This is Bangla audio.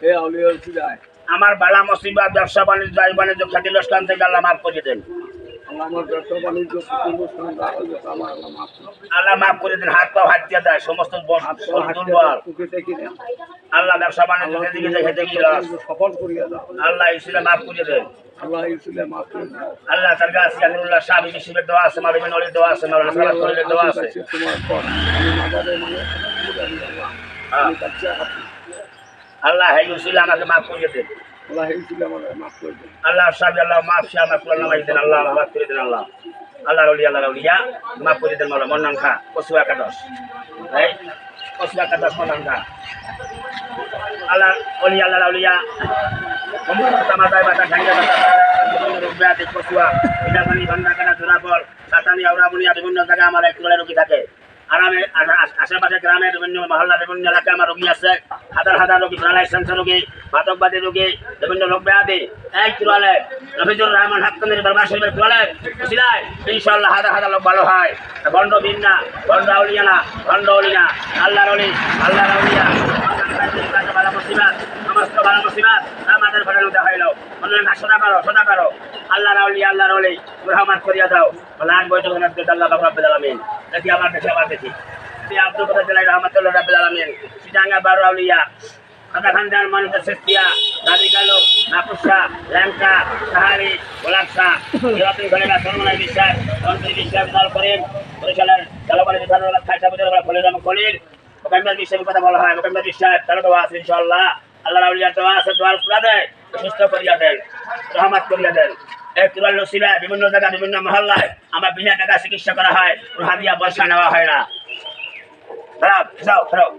হে আমার বালা মুসিবা ব্যবসা বাণিজ্য আয় বাণিজ্য খ্যাতি লোকসান থেকে আল্লাহ মাফ করে দেন। আল্লাহ মাফ করে দেন। হাত পা হাত দিয়ে দেয় সমস্ত আল্লাহ ব্যবসা বাণিজ্য খেতে খেতে সফল করিয়া দাও। আল্লাহ ইসলে মাফ করে দেন। আল্লাহ ইসলে মাফ করে দাও। আল্লাহ তার কাছে দোয়া আছে দোয়া আছে সালাত দোয়া আছে। তোমার পর। আমি মাদারে মানে আমি কাছে হাতি আল্লাহ হে ইসলে আমাকে মাফ করে দেন আল্লাহ ইসলে আমার মাফ করে দেন আল্লাহ সাহেব আল্লাহ মাফ সে আমার কুলাল নামাই দেন আল্লাহ মাফ করে দেন আল্লাহ আল্লাহ রলি আল্লাহ রলিয়া মাফ করে দেন মাওলা মন্নান খা পশু একাদশ এই পশু একাদশ মন্নান খা আল্লাহ অলি আল্লাহ রলিয়া ঠাঙ্গা পানি ভান্ডা সাতানি আউরাবুনিয়া বিভিন্ন জায়গায় আমার এক রোগী থাকে আর আমি আ- আ- আশেপাশে গ্রামে বিভিন্ন এলাকায় আমার রোগী আছে। হাজার হাজার রোগী প্যারালাইসেন্স রোগী, মাদকবাদী রোগী, বিভিন্ন লোক ভালো হয়। ভণ্ড বিন্না ভণ্ড আউলিয়ানা, ভণ্ড অলিয়া আল্লাহ রলি আল্লাহ মুসিবাত, সমস্ত বালা মুসিবাত আমাদের ঘরে হইল। বললেন না সোনা করো সোনা করো আল্লাহ রাউলি আল্লাহ রলি রহমান করিয়া দাও। আগ বৈঠক আল্লাহ বাবু রাব্বিল আলামিন। দেখি আমার দেখি আমার আমি আব্দুল কাদের জেলায় রহমতুল্লাহ রাব্বিল আলামিন। সিটাঙ্গা বারো আউলিয়া খানদার মানুষের শেষিয়া দাদি গেল নাকুসা ল্যাংকা সাহারি, গোলাপসা এরকম ঘরে না সরমনাই বিশ্বাস, মন্ত্রী বিশ্বাস দল করেন বরিশালের জলবায়ু বিধান খাইসা বুঝে খলিল এবং খলিল। মোকাম্মেল বিশ্বের কথা বলা হয় আল্লাহ রাউলিয়া দোয়া আছে সুস্থ করিয়া দেন রহমত করিয়া দেন এই তুলার নসিলা বিভিন্ন জায়গায় বিভিন্ন মহল্লায় আমার বিনা টাকা চিকিৎসা করা হয় হাদিয়া পয়সা নেওয়া হয় না। খারাপ যাও খারাপ